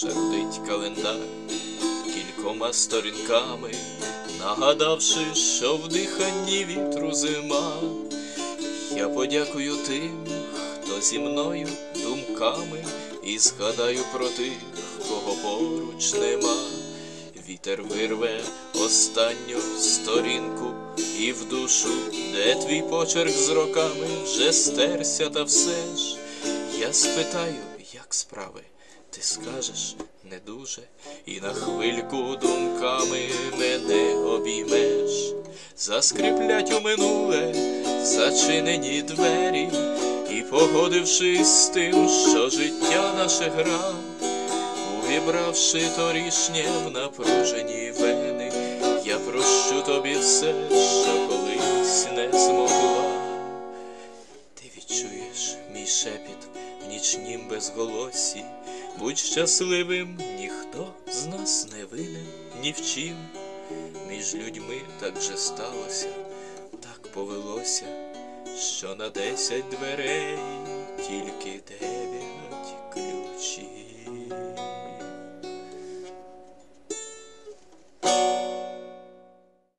так, кількома сторінками, нагадавши, що в диханні вітру зима. Я подякую тим, хто зі мною думками, і згадаю про тих, кого поруч нема. Вітер вирве останню сторінку і в душу, де твій почерк з роками вже стерся, та все ж я спитаю, як справи, ти скажеш не дуже, і на хвильку думками мене обіймеш, заскріплять у минуле зачинені двері, і погодившись з тим, що життя наше гра. Увібравши торішнє в напружені вени, я прощу тобі все, що колись не змогла. Ти відчуєш мій шепіт нічнім безголосі, будь щасливим, ніхто з нас не винен ні в чим. Між людьми так же сталося, так повелося, що на десять дверей тільки дев'ять